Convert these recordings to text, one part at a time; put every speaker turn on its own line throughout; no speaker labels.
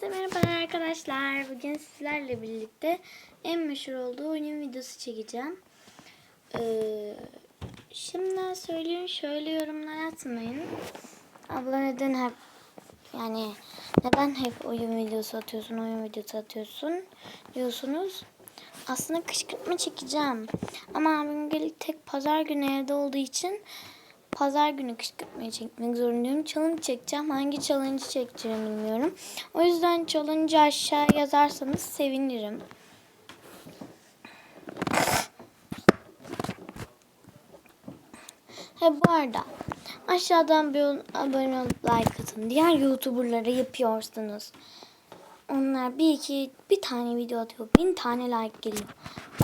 Hepinize merhaba arkadaşlar. Bugün sizlerle birlikte en meşhur olduğu oyun videosu çekeceğim. Ee, şimdiden söyleyeyim şöyle yorumlar atmayın. Abla neden hep yani neden hep oyun videosu atıyorsun, oyun videosu atıyorsun diyorsunuz. Aslında kışkırtma çekeceğim. Ama abim tek pazar günü evde olduğu için pazar günü kışkırtmayı çekmek zorundayım. Challenge çekeceğim. Hangi challenge çekeceğimi bilmiyorum. O yüzden challenge'ı aşağı yazarsanız sevinirim. He bu arada aşağıdan bir abone olup like atın. Diğer youtuberlara yapıyorsunuz. Onlar bir iki bir tane video atıyor. Bin tane like geliyor.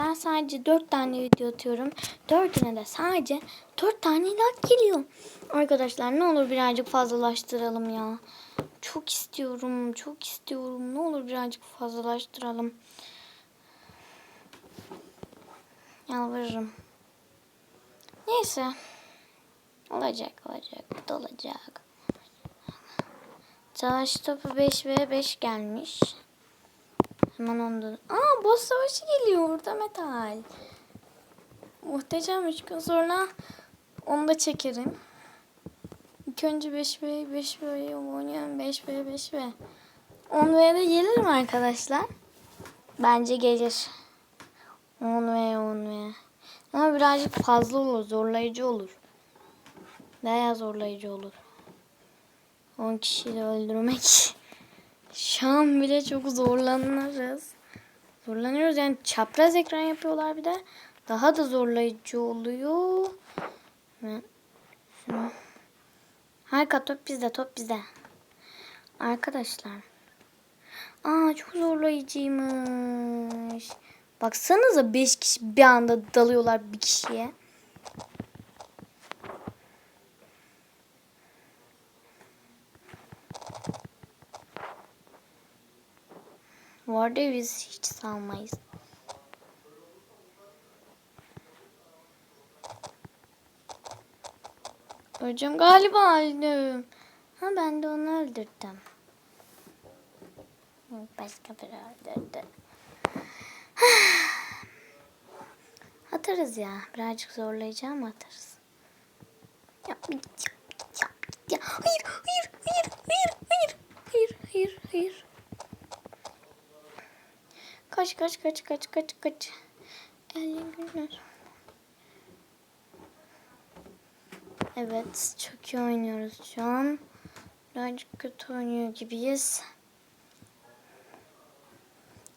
Ben sadece dört tane video atıyorum. Dördüne de sadece dört tane like geliyor. Arkadaşlar ne olur birazcık fazlalaştıralım ya. Çok istiyorum. Çok istiyorum. Ne olur birazcık fazlalaştıralım. Yalvarırım. Neyse. Olacak olacak. Bu da olacak. Savaş topu 5 ve 5 gelmiş. Hemen onda. Aa boss savaşı geliyor orada metal. Muhteşem 3 gün sonra onu da çekerim. İlk önce 5 v 5 v oynayalım 5 v 5 v 10 v'de gelir mi arkadaşlar? Bence gelir. 10 v 10 v Ama birazcık fazla olur, zorlayıcı olur. Bayağı zorlayıcı olur. 10 kişiyi de öldürmek. Şu an bile çok zorlanırız. Zorlanıyoruz yani çapraz ekran yapıyorlar bir de. Daha da zorlayıcı oluyor. Ben şunu... Harika top bizde top bizde. Arkadaşlar. Aa çok zorlayıcıymış. Baksanıza 5 kişi bir anda dalıyorlar bir kişiye. Bu arada biz hiç salmayız. Hocam galiba öldüm. Ha ben de onu öldürdüm. Başka biri öldürdü. Atarız ya. Birazcık zorlayacağım atarız. Ya, ya. Hayır, hayır, hayır, hayır, hayır, hayır, hayır, hayır. Kaç kaç kaç kaç kaç kaç. 50 günler. Evet çok iyi oynuyoruz şu an. Birazcık kötü oynuyor gibiyiz.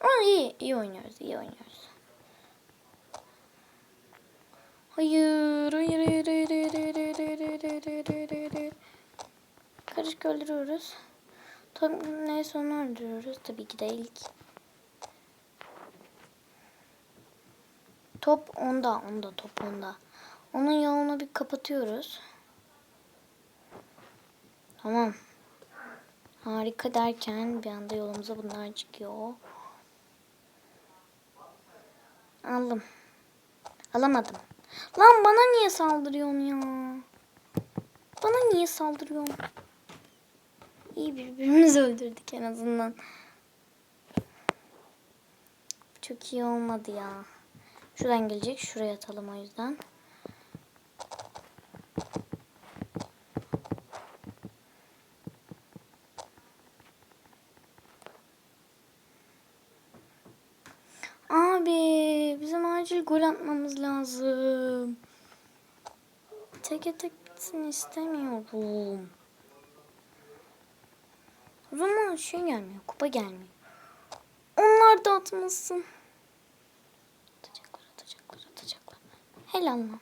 Ama iyi, iyi oynuyoruz, iyi oynuyoruz. Hayır, hayır, hayır, hayır, hayır, hayır, hayır, hayır, hayır, hayır, hayır, hayır. Karışık öldürüyoruz. Tabii neyse onu öldürüyoruz. Tabii ki de ilk. Top onda, onda, top onda. Onun yolunu bir kapatıyoruz. Tamam. Harika derken bir anda yolumuza bunlar çıkıyor. Aldım. Alamadım. Lan bana niye saldırıyorsun ya? Bana niye saldırıyorsun? İyi birbirimizi öldürdük en azından. Çok iyi olmadı ya. Şuradan gelecek. Şuraya atalım o yüzden. Abi bizim acil gol atmamız lazım. Teke tek bitsin istemiyorum. O zaman şey gelmiyor. Kupa gelmiyor. Onlar da atmasın. Helal lan.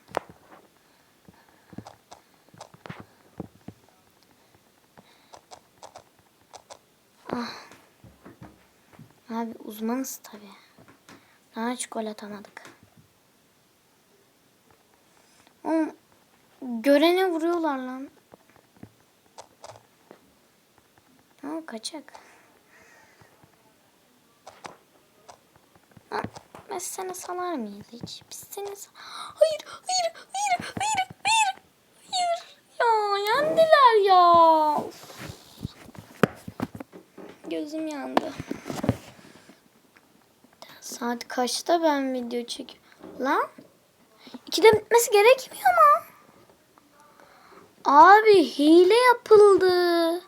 Ah. Abi uzmanız tabii. Daha hiç gol atamadık. Oğlum, görene vuruyorlar lan. Ha, kaçak. Ha, biz seni salar mıyız hiç? Biz seni sal... Hayır, hayır, hayır, hayır, hayır, hayır. Ya yendiler ya. Uf. Gözüm yandı. Saat kaçta ben video çekiyorum? Lan? İkide bitmesi gerekmiyor mu? Abi hile yapıldı.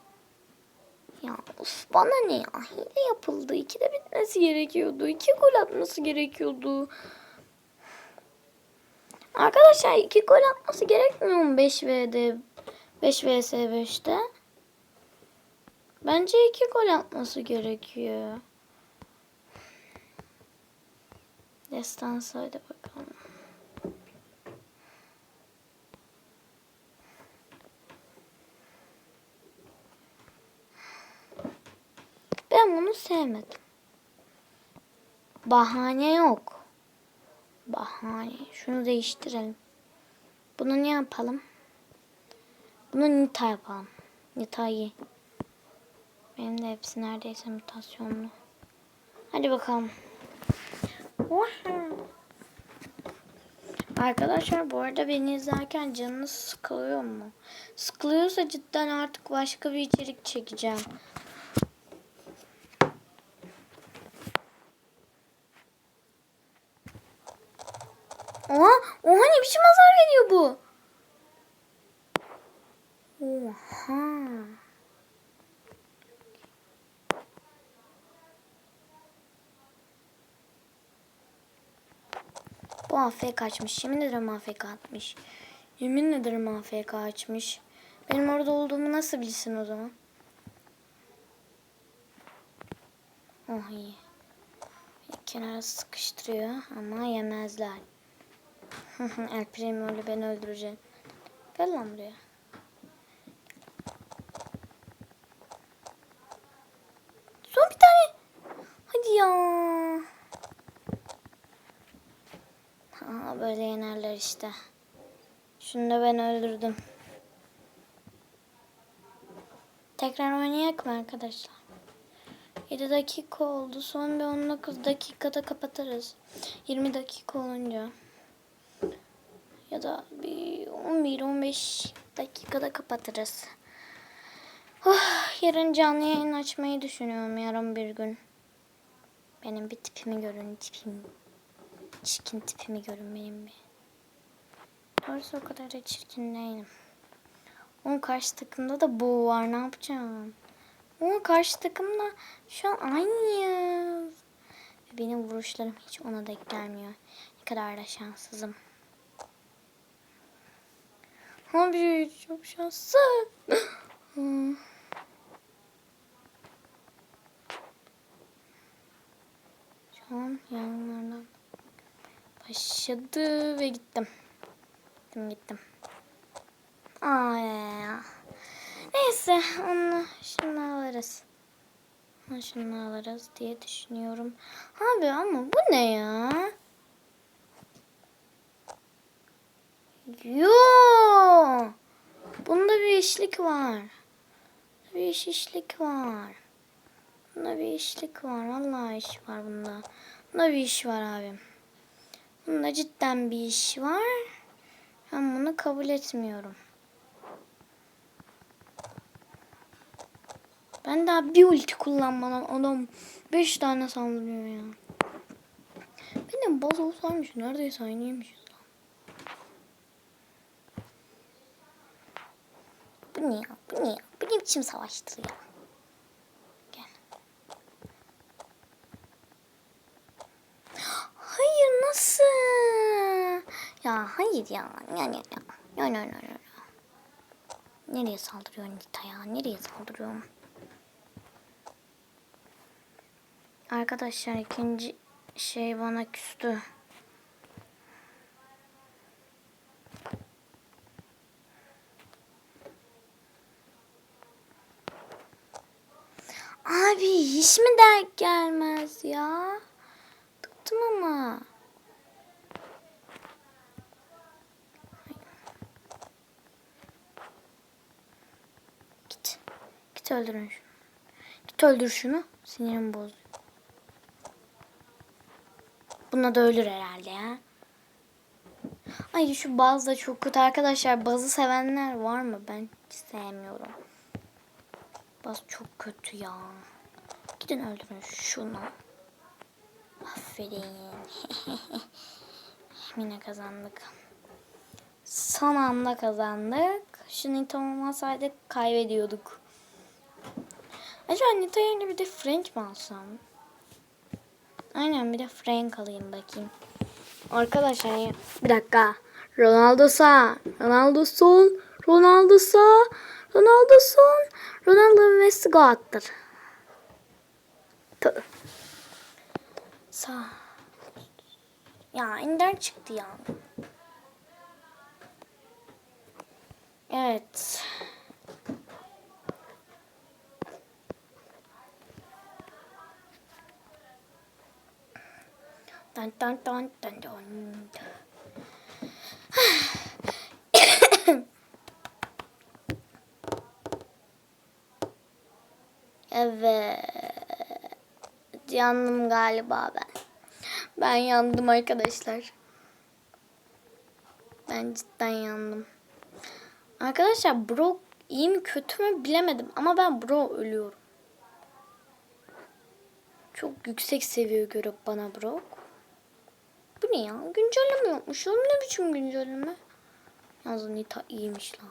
Bana ne ya? Hile yapıldı. İkide bitmesi gerekiyordu. İki gol atması gerekiyordu. Arkadaşlar iki gol atması gerekmiyor mu 5 v'de 5 vs 5'te? Bence iki gol atması gerekiyor. Destansı hadi bakalım. Ben bunu sevmedim. Bahane yok. Bahane. Şunu değiştirelim. Bunu ne yapalım? Bunu Nita yapalım. Nita iyi. Benim de hepsi neredeyse mutasyonlu. Hadi bakalım. Arkadaşlar bu arada beni izlerken canınız sıkılıyor mu? Sıkılıyorsa cidden artık başka bir içerik çekeceğim. Oha, oha ne biçim hasar veriyor bu? Oha. Bu AFK açmış. Yemin ederim AFK atmış. Yemin ederim AFK açmış. Benim orada olduğumu nasıl bilsin o zaman? Oh iyi. Kenara sıkıştırıyor ama yemezler. El Primo ile beni öldürecek. Gel lan buraya. Son bir tane. Hadi ya. Ha, böyle yenerler işte. Şunu da ben öldürdüm. Tekrar oynayak mı arkadaşlar? 7 dakika oldu. Son bir 19 dakikada kapatırız. 20 dakika olunca. Ya da bir 11-15 dakikada kapatırız. Oh, yarın canlı yayın açmayı düşünüyorum yarın bir gün. Benim bir tipimi görün tipim. Çirkin tipimi görün benim bir. Doğrusu o kadar da çirkin değilim. Onun karşı takımda da bu var ne yapacağım? Onun karşı takımda şu an aynıyız. Benim vuruşlarım hiç ona denk gelmiyor. Ne kadar da şanssızım. Abi çok şanslı. Şu an yanlardan başladı ve gittim. Gittim gittim. Aa. Neyse onu şimdi alırız. Onu şimdi alırız diye düşünüyorum. Abi ama bu ne ya? Yo. Bunda bir işlik var. Bir iş işlik var. Bunda bir işlik var. Vallahi iş var bunda. Bunda bir iş var abim. Bunda cidden bir iş var. Ben bunu kabul etmiyorum. Ben daha bir ulti kullanmadan adam 5 tane saldırıyor ya. Benim baz olsaymış neredeyse aynıymışız. Bu ne ya? Bu ne ya? Bu ne biçim savaştır ya? Gel. Hayır nasıl? Ya hayır ya. Ya ya ya. Ya ya ya ya. Nereye saldırıyor Nita ya? Nereye saldırıyor? Arkadaşlar ikinci şey bana küstü. Abi hiç mi denk gelmez ya? Bıktım ama. Git. Git öldürün şunu. Git öldür şunu. Sinirim bozdu. Buna da ölür herhalde ya. Ay şu baz da çok kötü arkadaşlar. Bazı sevenler var mı? Ben hiç sevmiyorum. Baz çok kötü ya. Gidin öldürün şunu. Aferin. Yine kazandık. Son anda kazandık. Şu Nita olmasaydı kaybediyorduk. Acaba Nita yerine bir de Frank mi alsam? Aynen bir de Frank alayım bakayım. Arkadaşlar bir dakika. Ronaldo sağ. Ronaldo sol. Ronaldo sağ. Ronaldo sol. Ronaldo Messi gol attır. Tüh. Sağ. Ya inden çıktı ya. Evet. Dun dun dun dun dun. Evet. Yandım galiba ben. Ben yandım arkadaşlar. Ben cidden yandım. Arkadaşlar Brock iyi mi kötü mü bilemedim ama ben Brock ölüyorum. Çok yüksek seviye görüp bana Brock. Bu ne ya? Güncelleme yapmış. Oğlum ne biçim güncelleme? Yalnız Nita iyiymiş lan.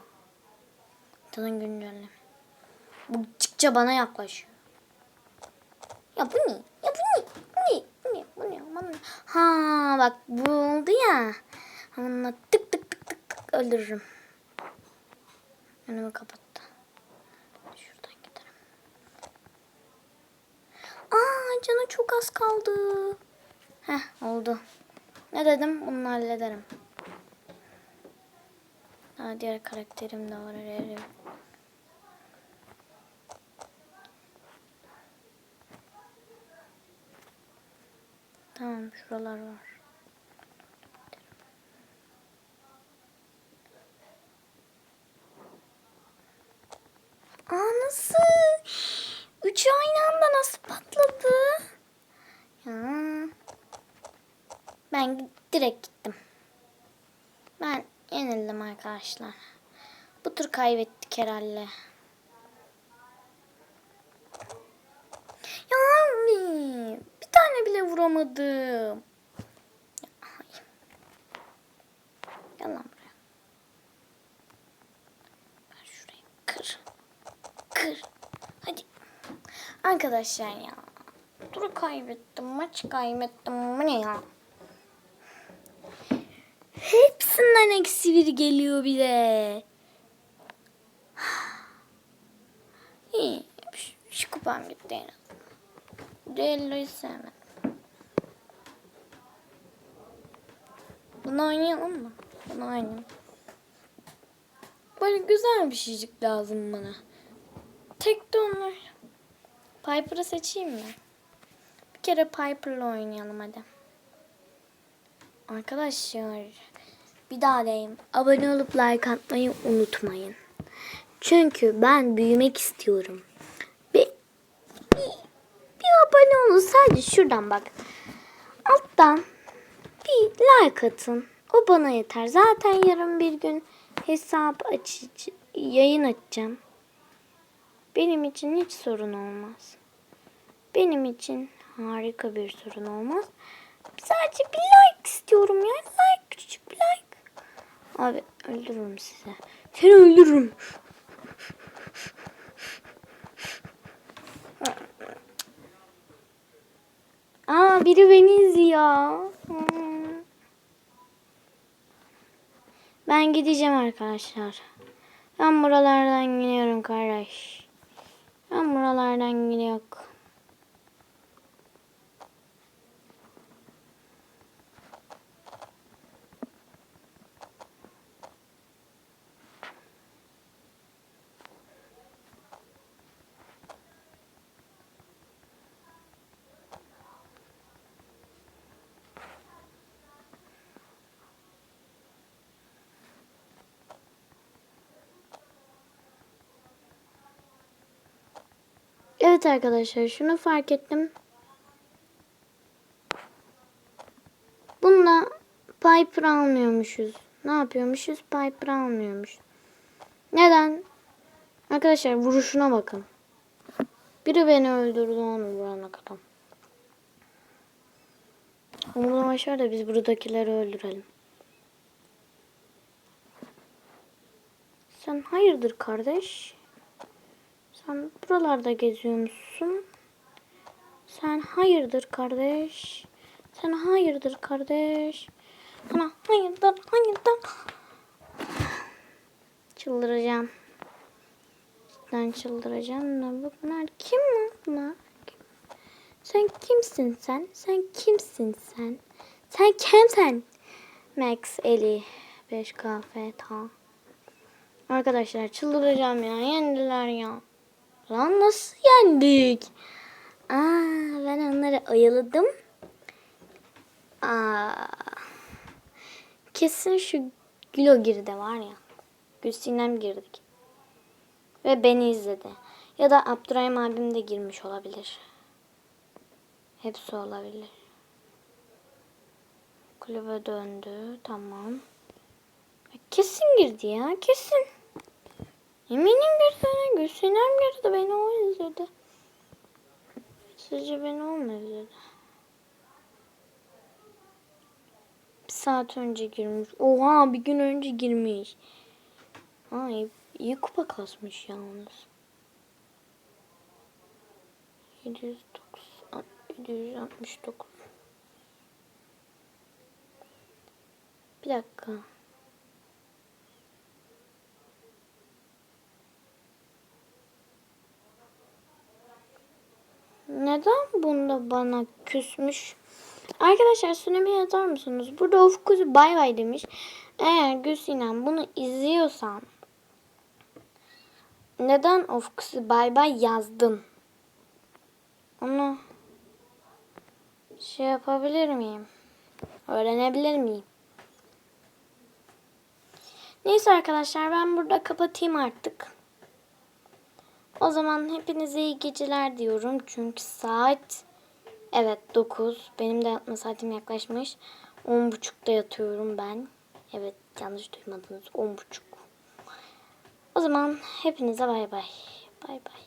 Nita'nın güncelleme. Bu çıkça bana yaklaşıyor. Ya bu ne? Ya bu ne? Bu ne? Bu ne? Bu ne? Aman? Ha bak bu oldu ya. Onunla tık tık tık tık tık öldürürüm. Önümü kapattı. Şuradan giderim. Aa canı çok az kaldı. Heh oldu. Ne dedim? Bunu hallederim. Daha diğer karakterim de var. Ararım. Tamam şuralar var. Aa nasıl? Üçü aynı anda nasıl patladı? Ya. Ben direkt gittim. Ben yenildim arkadaşlar. Bu tur kaybettik herhalde. Ya abi, bir tane bile vuramadım. Ya, ay. Gel lan buraya. Ben şurayı kır. Kır. Hadi. Arkadaşlar ya. Turu kaybettim. Maç kaybettim. Bu ne ya? Hepsinden eksi bir geliyor bir de. İyi. Şu, şu kupam gitti en azından. Düelloyu. Bunu oynayalım mı? Bunu oynayalım. Böyle güzel bir şeycik lazım bana. Tek de onlar. Piper'ı seçeyim mi? Bir kere Piper'la oynayalım hadi. Arkadaşlar bir daha diyeyim. Abone olup like atmayı unutmayın. Çünkü ben büyümek istiyorum. Bir, bir, bir abone olun sadece şuradan bak. Alttan bir like atın. O bana yeter. Zaten yarın bir gün hesap açıcı, yayın açacağım. Benim için hiç sorun olmaz. Benim için harika bir sorun olmaz. Sadece bir like istiyorum ya. Like like. Abi öldürürüm size. Seni öldürürüm. Aa biri beni izliyor. Ben gideceğim arkadaşlar. Ben buralardan gidiyorum kardeş. Ben buralardan gidiyorum. Evet arkadaşlar şunu fark ettim. Bununla Piper almıyormuşuz. Ne yapıyormuşuz? Piper almıyormuş. Neden? Arkadaşlar vuruşuna bakın. Biri beni öldürdü onu vurana kadar. Umurdan aşağı biz buradakileri öldürelim. Sen hayırdır kardeş? Sen buralarda geziyor musun? Sen hayırdır kardeş? Sen hayırdır kardeş? Sana hayırdır hayırdır. Çıldıracağım. Cidden çıldıracağım da bunlar kim lan? Sen kimsin sen? Sen kimsin sen? Sen kimsin? Max, Eli, 5K, Feta. Arkadaşlar çıldıracağım ya. Yendiler ya. Lan nasıl yendik? Aa, ben onları oyaladım. Aa, kesin şu Gülo girdi var ya. Gülsinem girdik. Ve beni izledi. Ya da Abdurrahim abim de girmiş olabilir. Hepsi olabilir. Kulübe döndü. Tamam. Kesin girdi ya. Kesin. Eminim girdi. Gülsinem girdi. Beni o izledi. Sizce beni o mu izledi? Bir saat önce girmiş. Oha bir gün önce girmiş. Ay iyi kupa kasmış yalnız. 709 769 Bir dakika. Neden bunda bana küsmüş? Arkadaşlar söyleme yazar mısınız? Burada Ufuk Kuzu bay bay demiş. Eğer Gülsinem bunu izliyorsan neden Ufuk Kuzu bay bay yazdın? Onu şey yapabilir miyim? Öğrenebilir miyim? Neyse arkadaşlar ben burada kapatayım artık. O zaman hepinize iyi geceler diyorum. Çünkü saat evet 9. Benim de yatma saatim yaklaşmış. 10.30'da yatıyorum ben. Evet yanlış duymadınız 10.30. O zaman hepinize bay bay. Bay bay.